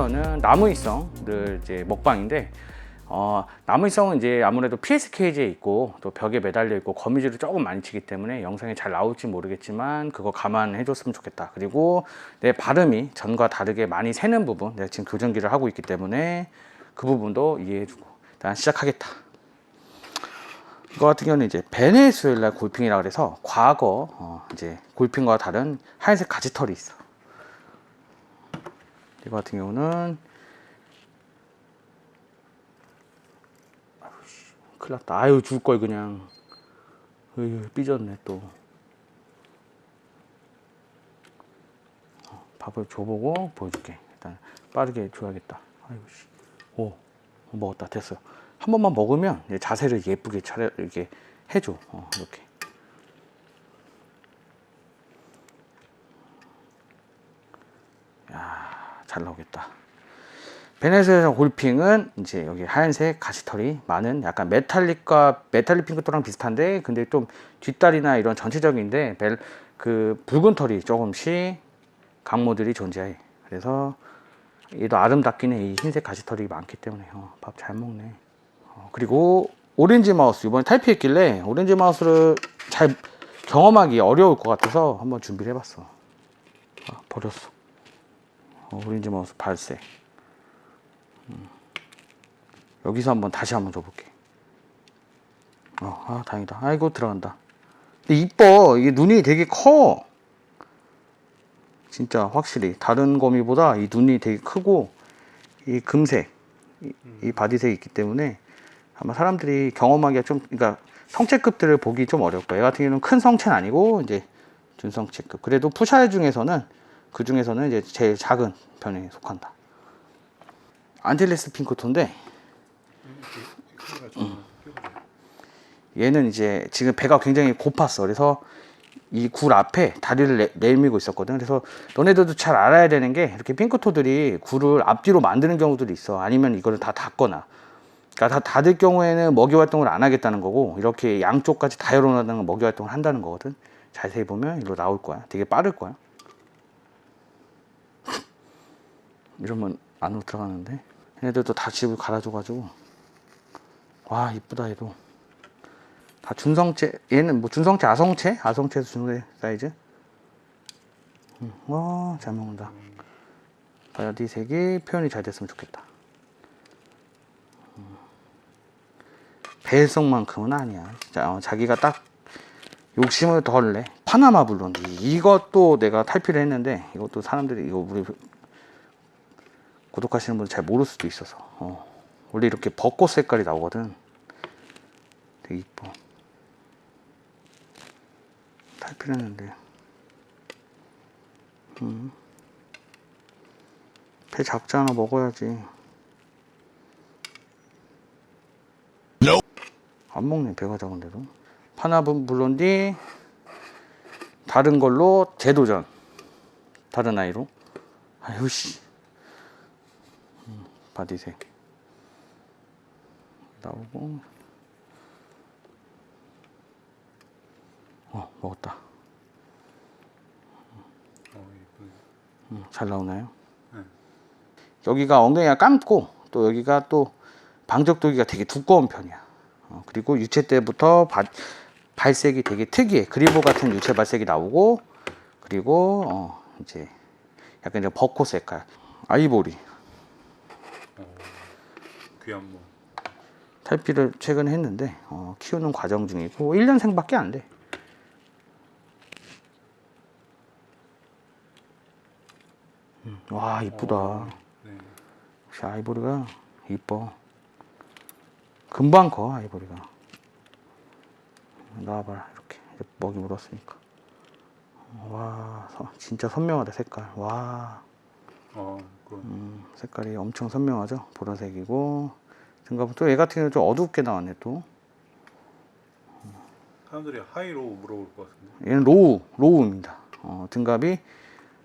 타코 멍이양. 어, 요번 2편은 나무위성들 이제 먹방인데 어, 나무위성은 이제 아무래도 PS 케이지에 있고 또 벽에 매달려 있고 거미줄을 조금 많이 치기 때문에 영상이 잘 나올지 모르겠지만 그거 감안해 줬으면 좋겠다. 그리고 내 발음이 전과 다르게 많이 새는 부분 내가 지금 교정기를 하고 있기 때문에 그 부분도 이해해 주고 일단 시작하겠다. 이거 같은 경우는 이제 베네수엘라 골핑이라 그래서 과거 어, 이제 골핑과 다른 하얀색 가지털이 있어. 이거 같은 경우는 큰일 났다. 아유 줄 걸 그냥. 으유 삐졌네 또. 어, 밥을 줘보고 보여줄게. 일단 빠르게 줘야겠다. 아유 씨. 오 먹었다 됐어. 한 번만 먹으면 자세를 예쁘게 차려 이렇게 해줘. 어, 이렇게. 야, 잘 나오겠다. 베네수엘라 골핑은 이제 여기 하얀색 가시털이 많은 약간 메탈릭과 메탈릭 핑크토랑 비슷한데 근데 좀 뒷다리나 이런 전체적인데 벨, 그 붉은 털이 조금씩 강모들이 존재해. 그래서 얘도 아름답긴 해. 이 흰색 가시털이 많기 때문에 어, 밥잘 먹네. 어, 그리고 오렌지 마우스 이번에 탈피했길래 오렌지 마우스를 잘 경험하기 어려울 것 같아서 한번 준비를 해봤어. 아, 버렸어. 어, 오렌지 마우스 발색. 음. 여기서 한번 다시 한번 줘볼게. 어, 아 다행이다. 아이고 들어간다. 근데 이뻐. 이게 눈이 되게 커. 진짜 확실히 다른 거미보다 이 눈이 되게 크고 이 금색, 이, 이 바디색이 있기 때문에 아마 사람들이 경험하기가 좀 그러니까 성체급들을 보기 좀 거예요. 얘 같은 경우는 큰 성체는 아니고 이제 준성체급. 그래도 푸샤 중에서는 그 중에서는 이제 제일 작은 편에 속한다. 안틸레스 핑크톤인데 얘는 이제 지금 배가 굉장히 고팠어. 그래서 이 굴 앞에 다리를 내, 내밀고 있었거든. 그래서 너네들도 잘 알아야 되는 게 이렇게 핑크토들이 굴을 앞뒤로 만드는 경우들이 있어. 아니면 이거를 다 닫거나. 그러니까 다 닫을 경우에는 먹이 활동을 안 하겠다는 거고 이렇게 양쪽까지 다 열어놔는 먹이 활동을 한다는 거거든. 자세히 보면 이로 나올 거야. 되게 빠를 거야. 이러면 안으로 들어가는데 얘네들도 다 집을 갈아줘가지고. 와 이쁘다 얘도. 다 준성체 얘는 뭐 준성체 아성체 아성체에서 준성체 사이즈? 음, 와잘 먹는다. 바디 색이 표현이 잘 됐으면 좋겠다. 음. 배성만큼은 아니야. 자, 어, 자기가 딱 욕심을 덜 내. 파나마 블론 이것도 내가 탈피를 했는데 이것도 사람들이 이거 우리 구독하시는 분들 잘 모를 수도 있어서. 어. 원래 이렇게 벚꽃 색깔이 나오거든. 되게 이뻐. 탈피를 했는데. 음. 배 작잖아 먹어야지. 안 먹네 배가 작은데도. 파나분 블론디 다른 걸로 재도전. 다른 아이로. 아유 씨. 음, 바디색 나오고 어 먹었다 음, 잘 나오나요? 네. 여기가 엉덩이가 감고 또 여기가 또 방적도기가 되게 두꺼운 편이야. 어, 그리고 유체 때부터 바- 발색이 되게 특이해. 그리보 같은 유체 발색이 나오고 그리고 어, 이제 약간 이제 벚꽃 색깔, 아이보리 귀한 뭐 탈피를 최근에 했는데 어, 키우는 과정 중이고 1년생밖에 안 돼. 음, 와 이쁘다. 네. 역시 아이보리가 이뻐. 금방 커 아이보리가. 나와봐라 이렇게 먹이 묻었으니까. 와 서- 진짜 선명하다 색깔. 와 어, 그 음, 색깔이 엄청 선명하죠. 보라색이고 등갑은 또얘 같은 경우는 좀 어둡게 나왔네 또. 사람들이 하이로 물어볼 것 같은데. 얘는 로우 로우입니다. 어, 등갑이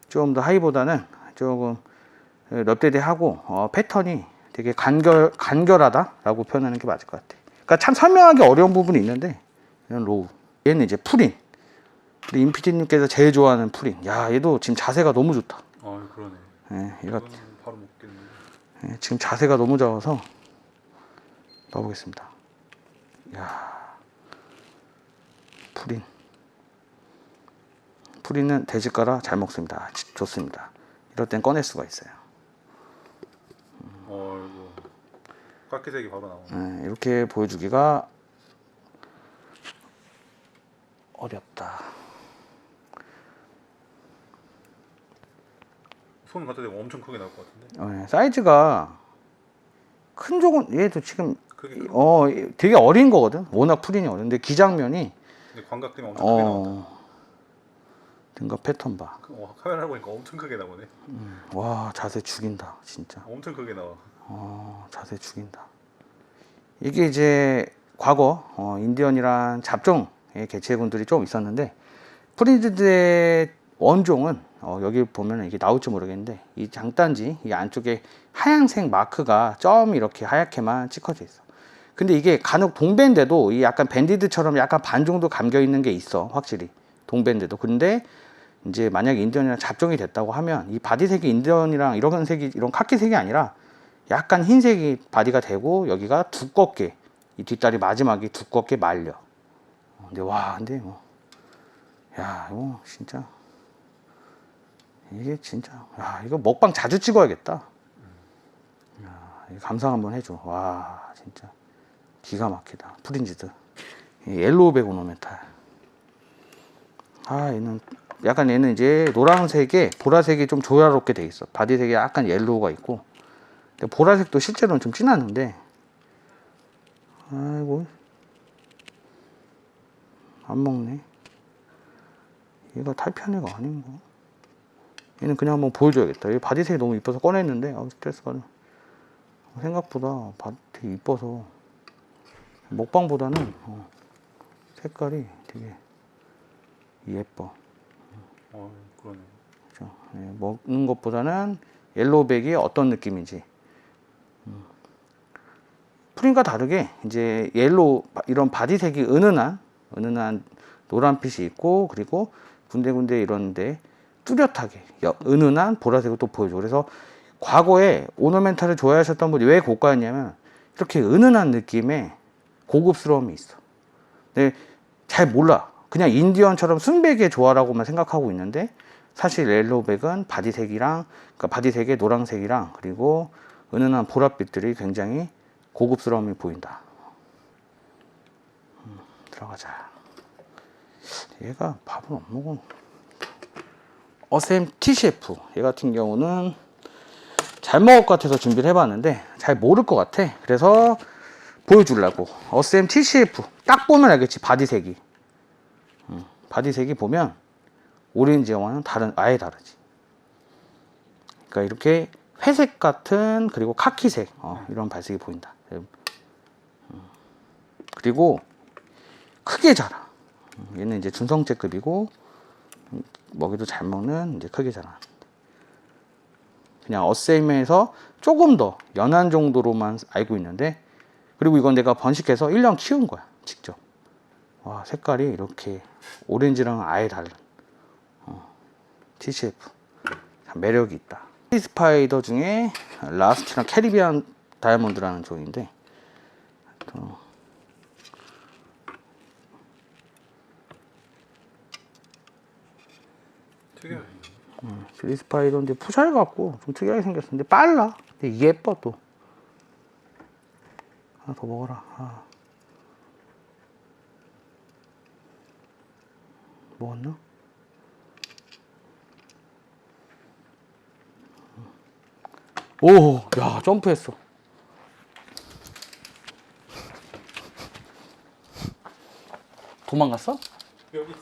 좀 더 하이보다는 조금 럽데드하고 어, 패턴이 되게 간결 간결하다라고 표현하는 게 맞을 것 같아. 그러니까 참 설명하기 어려운 부분이 있는데 얘는 로우. 얘는 이제 풀인. 우리 임피디님께서 제일 좋아하는 풀인. 야 얘도 지금 자세가 너무 좋다. 아 그러네. 예, 얘가 바로 먹겠네. 예, 지금 자세가 너무 좋아서 봐보겠습니다. 야 프린 프린은 돼지가라 잘 먹습니다. 지- 좋습니다. 이럴 땐 꺼낼 수가 있어요. 어 이거 카키색이 바로 나오네. 예, 이렇게 보여주기가 어렵다. 손 갖다 대면 엄청 크게 나올 것 같은데. 어, 예, 사이즈가 큰 종은 얘도 지금 어 되게 어린 거거든. 워낙 프린이 어린데 기장면이 근데 광각 때문에 엄청 크게 나온다. 어 등가 패턴 봐. 그- 와, 카메라 보니까 엄청 크게 나오네. 와 자세 죽인다 진짜. 엄청 크게 나와. 어 자세 죽인다. 이게 이제 과거 어, 인디언이란 잡종의 개체군들이 좀 있었는데 프린즈의 원종은 어, 여기 보면 이게 나올지 모르겠는데 이 장단지 이 안쪽에 하얀색 마크가 점 이렇게 하얗게만 찍혀져 있어. 근데 이게 간혹 동배인데도 이 약간 밴디드처럼 약간 반 정도 감겨 있는 게 있어 확실히 동배인데도 근데 이제 만약에 인디언이랑 잡종이 됐다고 하면 이 바디색이 인디언이랑 이런 색이 이런 카키 색이 아니라 약간 흰색이 바디가 되고 여기가 두껍게 이 뒷다리 마지막이 두껍게 말려. 어, 근데 와 근데 뭐 야 이거 진짜 이게 진짜 야 이거 먹방 자주 찍어야겠다. 야 감상 한번 해줘. 와 진짜 기가 막히다. 프린지드. 이 옐로우 백 오너멘탈. 아 얘는 약간 얘는 이제 노란색에 보라색이 좀 조화롭게 돼 있어. 바디색이 약간 옐로우가 있고. 근데 보라색도 실제로는 좀 진하는데. 아이고. 안 먹네. 얘가 탈피한 애가 아닌가 얘는 그냥 한번 보여줘야겠다. 얘 바디색이 너무 이뻐서 꺼냈는데. 아 스트레스 받아. 생각보다 바 되게 이뻐서 먹방보다는 어, 색깔이 되게 예뻐 어 그러네. 그죠? 예, 먹는 것보다는 옐로우백이 어떤 느낌인지. 음. 프린과 다르게 이제 옐로우 바- 이런 바디색이 은은한 은은한 노란빛이 있고 그리고 군데군데 이런데 뚜렷하게 여- 은은한 보라색을 또 보여줘. 그래서 과거에 오너멘탈을 좋아하셨던 분이 왜 고가였냐면 이렇게 은은한 느낌의 고급스러움이 있어. 근데 잘 몰라. 그냥 인디언처럼 순백의 조화라고만 생각하고 있는데 사실 옐로우백은 바디색이랑 그러니까 바디색의 노란색이랑 그리고 은은한 보랏빛들이 굉장히 고급스러움이 보인다. 음, 들어가자. 얘가 밥을 안 먹어. 어셈 TCF 얘 같은 경우는 잘 먹을 것 같아서 준비를 해봤는데 잘 모를 것 같아. 그래서 보여주려고 어셈 TCF 딱 보면 알겠지 바디색이. 음, 바디색이 보면 오렌지와는 다른 아예 다르지. 그러니까 이렇게 회색 같은 그리고 카키색 어, 이런 발색이 보인다. 음. 그리고 크게 자라. 음, 얘는 이제 준성체급이고 음, 먹이도 잘 먹는 이제 크게 자라. 그냥 어세임에서 조금 더 연한 정도로만 알고 있는데 그리고 이건 내가 번식해서 1년 키운 거야 직접. 와 색깔이 이렇게 오렌지랑 아예 다른. TCF 참 매력이 있다. 스파이더 중에 라스트랑 캐리비안 다이아몬드라는 종인데 또 특이하네. 리 스파이더인데 푸살 같고 좀 특이하게 생겼었는데 빨라. 근데 예뻐 또. 하나 더 먹어라. 아. 먹었나? 오, 야 점프했어. 도망갔어? 여기 있어.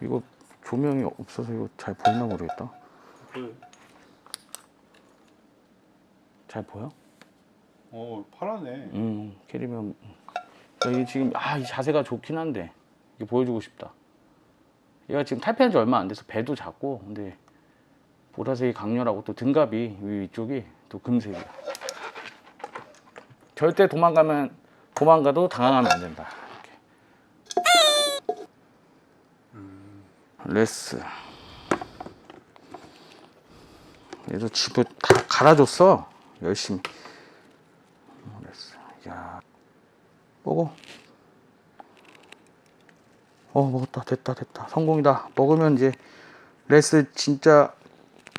이거 조명이 없어서 이거 잘 보이나 모르겠다. 그, 잘 보여? 어 파라네. 음, 캐리면 여기 지금 아, 이 자세가 좋긴 한데 이거 보여주고 싶다. 얘가 지금 탈피한 지 얼마 안 돼서 배도 작고 근데 보라색이 강렬하고 또 등갑이 위쪽이 또 금색이야. 절대 도망가면 도망가도 당황하면 안 된다. 이렇게. 레스 얘도 집을 다 갈아줬어 열심히 그랬어 야 먹어. 어 먹었다. 됐다 됐다. 성공이다. 먹으면 이제 레스 진짜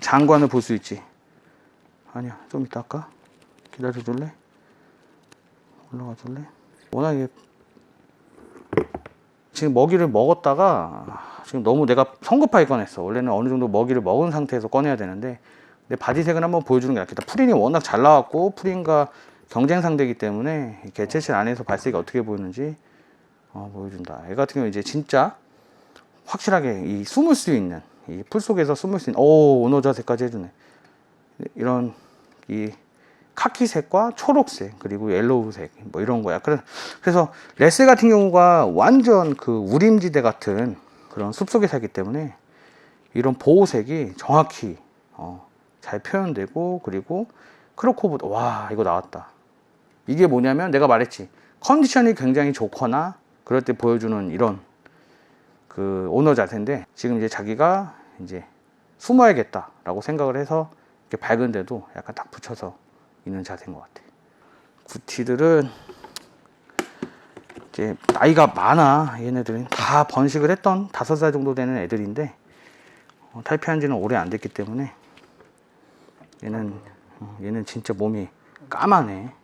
장관을 볼 수 있지. 아니야. 좀 이따 할까? 기다려 줄래? 올라가 줄래? 워낙에 지금 먹이를 먹었다가 지금 너무 내가 성급하게 꺼냈어. 원래는 어느 정도 먹이를 먹은 상태에서 꺼내야 되는데 근데 바디색은 한번 보여주는 게 낫겠다. 프린이 워낙 잘 나왔고 프린과 경쟁 상대이기 때문에 이 개체실 안에서 발색이 어떻게 보이는지 어, 보여준다. 얘 같은 경우 이제 진짜 확실하게 이 숨을 수 있는 이 풀 속에서 숨을 수 있는 오 오너 자세까지 해주네. 이런 이 카키색과 초록색 그리고 옐로우색 뭐 이런 거야. 그래- 그래서 레스 같은 경우가 완전 그 우림지대 같은 그런 숲속에 살기 때문에 이런 보호색이 정확히 어, 잘 표현되고 그리고 크로코보다 와 이거 나왔다. 이게 뭐냐면 내가 말했지 컨디션이 굉장히 좋거나 그럴 때 보여주는 이런 그 오너 자세인데 지금 이제 자기가 이제 숨어야겠다라고 생각을 해서 이렇게 밝은데도 약간 딱 붙여서 있는 자세인 것 같아. 구티들은 이제 나이가 많아 얘네들은 다 번식을 했던 다섯 살 정도 되는 애들인데 어, 탈피한 지는 오래 안 됐기 때문에 얘는 어, 얘는 진짜 몸이 까마네.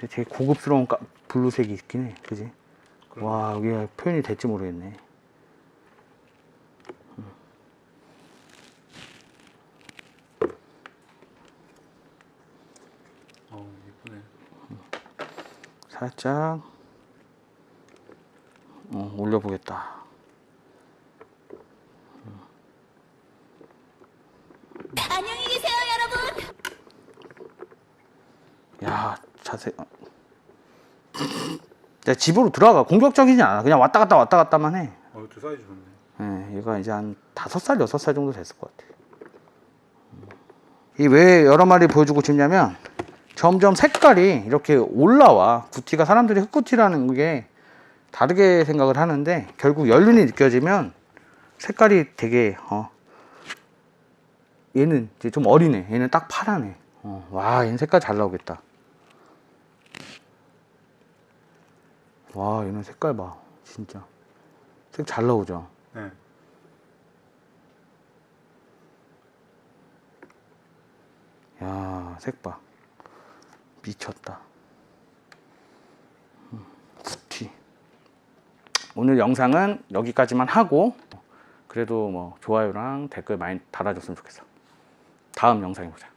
근데 되게 고급스러운 까, 블루색이 있긴 해, 그지? 와 이게 표현이 될지 모르겠네. 어 이쁘네. 살짝 어, 올려보겠다. 안녕히 계세요, 여러분. 야 자세. 어. 야 집으로 들어가 공격적이지 않아. 그냥 왔다 갔다 왔다 갔다만 해. 어 두 사이즈 좋네. 예, 얘가 이제 한 다섯 살 여섯 살 정도 됐을 것 같아. 이 왜 여러 마리 보여주고 싶냐면 점점 색깔이 이렇게 올라와. 구티가 사람들이 흑구티라는 게 다르게 생각을 하는데 결국 연륜이 느껴지면 색깔이 되게 어 얘는 이제 좀 어리네. 얘는 딱 파라네. 어, 와, 얘는 색깔 잘 나오겠다. 와, 얘는 색깔 봐. 진짜. 색 잘 나오죠. 네. 야, 색 봐. 미쳤다. 음, 구티. 오늘 영상은 여기까지만 하고, 그래도 뭐, 좋아요랑 댓글 많이 달아줬으면 좋겠어. 다음 영상에 보자.